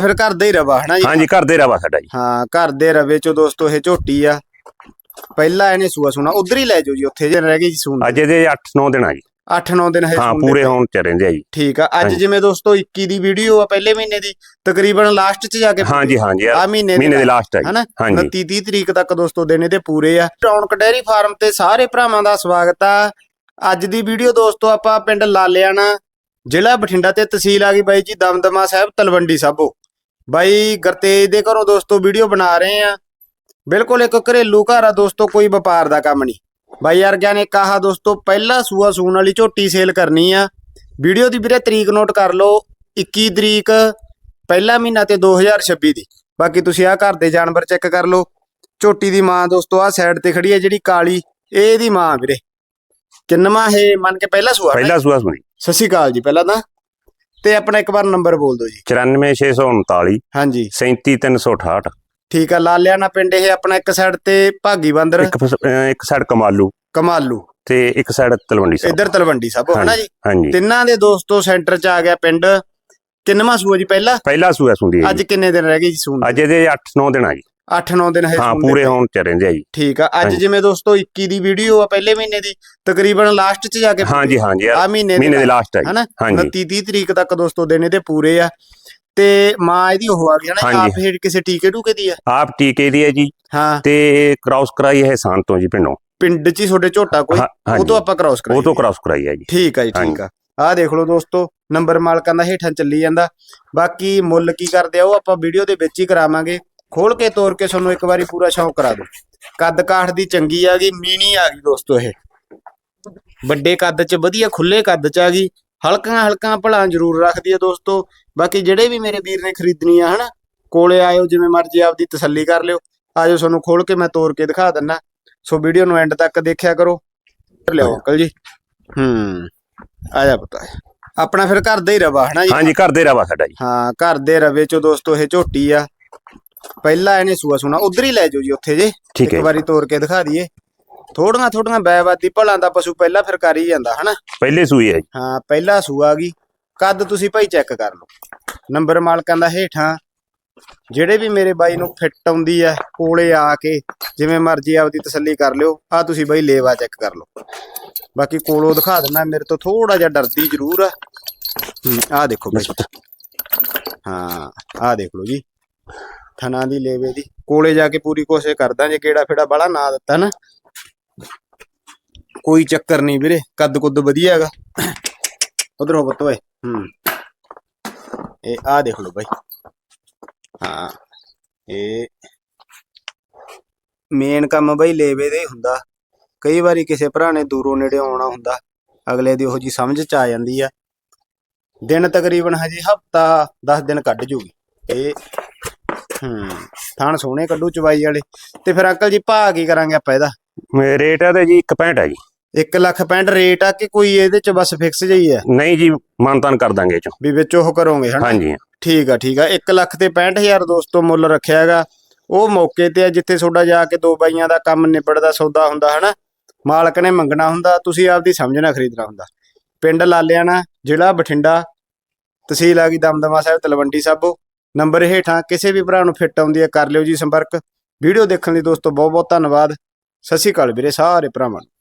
ਫਿਰ ਘਰ ਦਾ ਹੀ ਰਵਾ ਹਨਾ ਜੀ? ਹਾਂਜੀ ਘਰ ਦੇ ਰਵਾ ਸਾਡਾ ਜੀ। ਹਾਂ ਘਰ ਦੇ ਰਵੇ ਚੋਂ ਦੋਸਤੋ ਇਹ ਝੋਟੀ ਆ। ਪਹਿਲਾ ਇਹਨੇ ਸੂਆ ਸੁਣਾ ਉਧਰ ਹੀ ਲੈ ਜਾਓ ਜੀ ਉੱਥੇ ਜੇ ਰਹਿ ਗਈ ਜੀ ਸੂਣ ਅੱਜ ਇਹਦੇ 8-9 ਦਿਨ ਆ ਜੀ। 8-9 ਦਿਨ ਹੈ ਹਾਂ ਪੂਰੇ। ਹੋਣ ਚ ਰਹਿੰਦੇ ਆ ਜੀ। ਠੀਕ ਆ ਅੱਜ। ਜਿਵੇਂ ਦੋਸਤੋ 21 ਦੀ ਵੀਡੀਓ ਆ ਪਹਿਲੇ ਮਹੀਨੇ ਦੀ ਤਕਰੀਬਨ ਲਾਸਟ 'ਚ ਜਾ ਕੇ ਹਾਂਜੀ ਹਾਂਜੀ ਆ ਮਹੀਨੇ ਮਹੀਨੇ ਦੇ ਲਾਸਟ ਆ ਜੀ। ਹਨਾ? ਹਾਂਜੀ। 29 30 ਤਰੀਕ ਤੱਕ ਦੋਸਤੋ ਦਿਨ ਇਹਦੇ ਪੂਰੇ ਆ। ਰੌਣਕ ਡੈਰੀ ਫਾਰਮ ਤੇ ਸਾਰੇ ਭਰਾਵਾਂ ਦਾ ਸਵਾਗਤ ਆ। ਅੱਜ ਦੀ ਵੀਡੀਓ ਦੋਸਤੋ ਆਪਾਂ ਪਿੰਡ ਲਾਲਿਆਣਾ ਜ਼ਿਲ੍ਹਾ ਬਠਿੰਡਾ ਤੇ ਤਹਿਸੀਲ ਆ ਗਈ ਬਾਈ ਜੀ ਦਮਦਮਾ ਸਾਹਿਬ ਤਲਵੰਡੀ ਸਾਬੋ। ਬਾਈ ਗਰਤੇਜ ਦੇ ਘਰੋਂ ਦੋਸਤੋ ਵੀਡੀਓ ਬਣਾ ਰਹੇ ਆ। ਬਿਲਕੁਲ ਇੱਕ ਘਰੇਲੂ ਘਰ ਆ ਦੋਸਤੋ ਕੋਈ ਵਪਾਰ ਦਾ ਕੰਮ ਨਹੀਂ। ਬਾਈ ਯਾਰ ਨੇ ਕਹਾ ਦੋਸਤੋ ਪਹਿਲਾ ਸੂਆ ਸੂਣ ਵਾਲੀ ਝੋਟੀ ਸੇਲ ਕਰਨੀ ਆ। ਵੀਡੀਓ ਦੀ ਵੀਰੇ ਤਰੀਕ ਨੋਟ ਕਰ ਲਓ 21 ਤਰੀਕ ਪਹਿਲਾ ਮਹੀਨਾ ਤੇ 2026 ਦੀ। ਬਾਕੀ ਤੁਸੀਂ ਆ ਘਰ ਦੇ ਜਾਨਵਰ ਚੈੱਕ ਕਰ ਲਓ। ਝੋਟੀ ਦੀ ਮਾਂ ਦੋਸਤੋ ਆ ਸਾਈਡ ਤੇ ਖੜੀ ਹੈ ਜਿਹੜੀ ਕਾਲੀ ਇਹ ਇਹਦੀ ਮਾਂ ਵੀਰੇ। ਕਿੰਨਵਾਂ ਇਹ ਮੰਨ ਕੇ ਪਹਿਲਾ ਸੂਆ? ਪਹਿਲਾ ਸੂਆ ਸੁਣੀ। ਸਤਿ ਸ਼੍ਰੀ ਅਕਾਲ ਜੀ ਪਹਿਲਾਂ ਤਾਂ। ਤੇ ਆਪਣਾ ਇੱਕ ਵਾਰ ਨੰਬਰ ਬੋਲ ਦਿਓ ਜੀ। 94639 ਹਾਂਜੀ। 37368 ਠੀਕ ਆ ਲਾਲਿਆਣਾ ਪਿੰਡ ਇਹ ਆਪਣਾ ਇੱਕ ਸਾਈਡ ਤੇ ਭਾਗੀ ਬੰਦਰ। ਇੱਕ ਇੱਕ ਸਾਈਡ ਕਮਾਲੂ। ਕਮਾਲੂ। ਤੇ ਇੱਕ ਸਾਈਡ ਤਲਵੰਡੀ ਸਾਹਿਬ। ਇੱਧਰ ਤਲਵੰਡੀ ਸਾਬੋ ਹਨਾ ਜੀ? ਹਾਂਜੀ। ਤਿੰਨਾਂ ਦੇ ਦੋਸਤੋ ਸੈਂਟਰ ਚ ਆ ਗਿਆ ਪਿੰਡ। ਕਿੰਨਵਾਂ ਸੂਆ ਜੀ ਪਹਿਲਾ? ਪਹਿਲਾ ਸੂਆ ਸੁੰਦੀ ਅੱਜ। ਕਿੰਨੇ ਦਿਨ ਰਹਿ ਗਏ ਜੀ ਸੂਣ ਅੱਜ ਇਹਦੇ 8-9 ਦਿਨ ਆ ਜੀ 8-9 ਦਿਨ ਹੈ ਹਾਂ ਪੂਰੇ। ਹੋਣ ਚ ਰਹਿੰਦੇ ਆ ਜੀ। ਠੀਕ ਆ। ਅੱਜ। ਜਿਵੇਂ ਦੋਸਤੋ 21 ਦੀ ਵੀਡੀਓ ਆ ਪਹਿਲੇ ਮਹੀਨੇ ਦੀ ਤਕਰੀਬਨ ਲਾਸਟ ਚ ਜਾ ਕੇ ਹਾਂਜੀ ਹਾਂਜੀ ਆ ਮਹੀਨੇ ਮਹੀਨੇ ਦੇ ਲਾਸਟ ਜੀ। ਹਨਾ? ਹਾਂਜੀ। 29 30 ਤਰੀਕ ਤੱਕ ਦੋਸਤੋ ਦਿਨ ਇਹਦੇ ਪੂਰੇ ਆ। ਤੇ ਮਾਂ ਇਹਦੀ ਉਹ ਆ ਗਈ ਹਾਂਜੀ। ਆਪ ਫੇਰ ਕਿਸੇ ਟੀਕੇ ਟੂਕੇ ਦੀ ਆ? ਆਪ ਟੀਕੇ ਦੀ ਹੈ ਜੀ। ਹਾਂ। ਤੇ ਕ੍ਰਾਸ ਕਰਾਈ ਹੈ ਸਾਨ ਤੋਂ ਜੀ ਪਿੰਡੋਂ। ਪਿੰਡ 'ਚ ਹੀ ਤੁਹਾਡੇ ਝੋਟਾ ਕੋਈ? ਹਾਂ, ਉਹ ਤੋਂ ਆਪਾਂ ਕ੍ਰਾਸ ਕਰਾਈ ਉਹ ਤੋਂ ਕ੍ਰਾਸ ਕਰਾਈ ਹੈ ਜੀ। ਠੀਕ ਆ ਜੀ ਠੀਕ ਆ। ਆਹ ਦੇਖ ਲਓ ਦੋਸਤੋ ਨੰਬਰ ਮਾਲਕਾਂ ਦਾ ਹੇਠਾਂ ਚੱਲੀ ਜਾਂਦਾ। ਬਾਕੀ ਮੁੱਲ ਕੀ ਕਰਦੇ ਆ ਉਹ ਆਪਾਂ ਵੀਡੀਓ ਦੇ ਵਿੱਚ ਹੀ ਕਰਾਵਾਂਗੇ। ਖੋਲ ਕੇ ਤੋੜ ਕੇ ਤੁਹਾਨੂੰ ਇੱਕ ਵਾਰੀ ਪੂਰਾ ਸ਼ੌਂਕ ਕਰਾ ਦੋ ਕੱਦ ਕਾਠ ਦੀ ਚੰਗੀ ਆ ਗਈ ਮੀਣੀ ਆ ਗਈ ਦੋਸਤੋ ਇਹ। ਵੱਡੇ ਕੱਦ 'ਚ ਵਧੀਆ ਖੁੱਲੇ ਕੱਦ 'ਚ ਆ ਗਈ। ਹਲਕੀਆਂ ਹਲਕੀਆਂ ਭਲਾਂ ਜ਼ਰੂਰ ਰੱਖਦੀ ਆ ਦੋਸਤੋ। ਬਾਕੀ ਜਿਹੜੇ ਵੀ ਮੇਰੇ ਵੀਰ ਨੇ ਖਰੀਦਣੀ ਆ ਹਨਾ ਕੋਲੇ ਆਇਓ ਜਿਵੇਂ ਮਰਜ਼ੀ ਆਪਦੀ ਤਸੱਲੀ ਕਰ ਲਿਓ। ਆਜੋ ਤੁਹਾਨੂੰ ਖੋਲ ਕੇ ਮੈਂ ਤੋੜ ਕੇ ਦਿਖਾ ਦਿੰਨਾ ਸੋ ਵੀਡੀਓ ਨੂੰ ਐਂਡ ਤੱਕ ਦੇਖਿਆ ਕਰੋ। ਲਿਓ ਅੰਕਲ ਜੀ। ਹੂੰ ਆ ਜਾ ਪਤਾ ਆਪਣਾ ਫਿਰ ਘਰ ਦਾ ਹੀ ਰਵਾ ਹਨਾ ਜੀ? ਹਾਂਜੀ ਘਰ ਦੇ ਰਵਾ ਸਾਡਾ ਜੀ। ਹਾਂ ਘਰ ਦੇ ਰਵੇ ਚੋਂ ਦੋਸਤੋ ਇਹ ਝੋਟੀ ਆ। ਪਹਿਲਾ ਇਹਨੇ ਸੂਆ ਸੁਣਾ ਉਧਰ ਹੀ ਲੈ ਜਾਓ ਜੀ ਉੱਥੇ ਜੇ। ਠੀਕ ਇੱਕ ਹੈ ਵਾਰੀ ਤੋੜ ਕੇ ਦਿਖਾ ਦਈਏ। ਥੋੜੀਆਂ ਥੋੜੀਆਂ ਬੈਵਾਦੀ ਭਲਾਂ ਦਾ ਪਸ਼ੂ ਪਹਿਲਾਂ ਫਿਰ ਕਰ ਹੀ ਜਾਂਦਾ ਹਨਾ? ਪਹਿਲੇ ਸੂਈ ਹੈ ਜੀ। ਹਾਂ ਪਹਿਲਾ ਸੂਆ ਗਈ। ਕੱਦ ਤੁਸੀਂ ਭਾਈ ਚੈੱਕ ਕਰ ਲਓ। ਨੰਬਰ ਮਾਲਕਾਂ ਦਾ ਹੇਠਾਂ। ਜਿਹੜੇ ਵੀ ਮੇਰੇ ਬਾਈ ਨੂੰ ਫਿੱਟ ਆਉਂਦੀ ਆ ਕੋਲੇ ਆ ਕੇ ਜਿਵੇਂ ਮਰਜ਼ੀ ਆਪਦੀ ਤਸੱਲੀ ਕਰ ਲਿਓ ਆ ਤੁਸੀਂ ਬਾਈ ਲੇਵਾ ਚੈੱਕ ਕਰ ਲਓ। ਬਾਕੀ ਕੋਲੋਂ ਦਿਖਾ ਦਿੰਦਾ ਮੇਰੇ ਤੋਂ ਥੋੜਾ ਜਿਹਾ ਡਰਦੀ ਜ਼ਰੂਰ ਆ। ਆ ਦੇਖੋ ਬਾਈ। ਹਾਂ ਆ ਦੇਖ ਲਓ ਜੀ। ਥਣਾ ਦੀ ਲੇਵੇ ਦੀ। ਕੋਲੇ ਜਾ ਕੇ ਪੂਰੀ ਕੋਸ਼ਿਸ਼ ਕਰਦਾ ਜੇ ਕਿਹੜਾ ਫੇੜਾ ਬੜਾ ਨਾ ਦਿੱਤਾ ਨਾ। ਕੋਈ ਚੱਕਰ ਨਹੀਂ ਵੀਰੇ, ਕੱਦ ਕੁੱਦ ਵਧੀਆ ਹੈਗਾ। ਉਧਰ ਹੋ ਬਤੋਏ ਹੂੰ। ਇਹ ਆ ਦੇਖ ਲਓ ਬਾਈ। ਹਾਂ, ਇਹ ਮੇਨ ਕੰਮ ਬਾਈ ਲੇਵੇ ਦੇ ਹੀ ਹੁੰਦਾ। ਕਈ ਵਾਰੀ ਕਿਸੇ ਭਰਾ ਨੇ ਦੂਰੋਂ ਨੇੜੇ ਆਉਣਾ ਹੁੰਦਾ। ਅਗਲੇ ਦੀ ਉਹ ਜੀ ਸਮਝ ਚ ਆ ਜਾਂਦੀ ਆ। ਦਿਨ ਤਕਰੀਬਨ ਹਜੇ ਹਫਤਾ 10 ਦਿਨ ਕੱਢ ਜੂਗੀ। ਇਹ ਹੂੰ ਥਾਣ ਸੋਹਣੇ ਕੱਢੂ ਚਵਾਈ ਵਾਲੇ। ਤੇ ਫਿਰ ਅੰਕਲ ਜੀ ਭਾ ਕੀ ਕਰਾਂਗੇ ਆਪਾਂ ਇਹਦਾ? ਰੇਟ ਹੈ ਤੇ ਜੀ 165 ਹੈ ਜੀ। 1 ਲੱਖ 65 ਰੇਟ ਆ ਕਿ ਕੋਈ ਇਹਦੇ ਚ ਬਸ ਫਿਕਸ ਜਿਹੀ ਹੈ ਨਹੀਂ ਜੀ ਮਾਨਤਾਨ ਕਰ ਦਾਂਗੇ ਇਹ ਚੋਂ। ਵੀ ਵਿੱਚ ਉਹ ਕਰੋਗੇ ਹਨਾ? ਹਾਂਜੀ ਠੀਕ ਆ ਠੀਕ ਆ। 1 ਲੱਖ ਤੇ 65000 ਦੋਸਤੋ ਮੁੱਲ ਰੱਖਿਆ ਹੈਗਾ। ਉਹ ਮੌਕੇ ਤੇ ਆ ਜਿੱਥੇ ਤੁਹਾਡਾ ਜਾ ਕੇ ਦੋ ਬਾਈਆਂ ਦਾ ਕੰਮ ਨਿਬੜਦਾ ਸੌਦਾ ਹੁੰਦਾ ਹਨਾ? ਮਾਲਕ ਨੇ ਮੰਗਣਾ ਹੁੰਦਾ ਤੁਸੀਂ ਆਪਦੀ ਸਮਝਣਾ ਖਰੀਦਣਾ ਹੁੰਦਾ। ਪਿੰਡ ਲਾਲਿਆਣਾ ਜ਼ਿਲ੍ਹਾ ਬਠਿੰਡਾ ਤਹਿਸੀਲ ਆ ਗਈ ਦਮਦਮਾ ਸਾਹਿਬ ਤਲਵੰਡੀ ਸਾਬੋ। ਨੰਬਰ ਹੇਠਾਂ ਕਿਸੇ ਵੀ ਭਰਾ ਨੂੰ ਫਿੱਟ ਆਉਂਦੀ ਹੈ, ਕਰ ਲਿਓ ਜੀ ਸੰਪਰਕ। ਵੀਡੀਓ ਦੇਖਣ ਲਈ ਦੋਸਤੋ ਬਹੁਤ ਬਹੁਤ ਧੰਨਵਾਦ। ਸਤਿ ਸ਼੍ਰੀ ਅਕਾਲ ਵੀਰੇ, ਸਾਰੇ ਭਰਾਵਾਂ ਨੂੰ।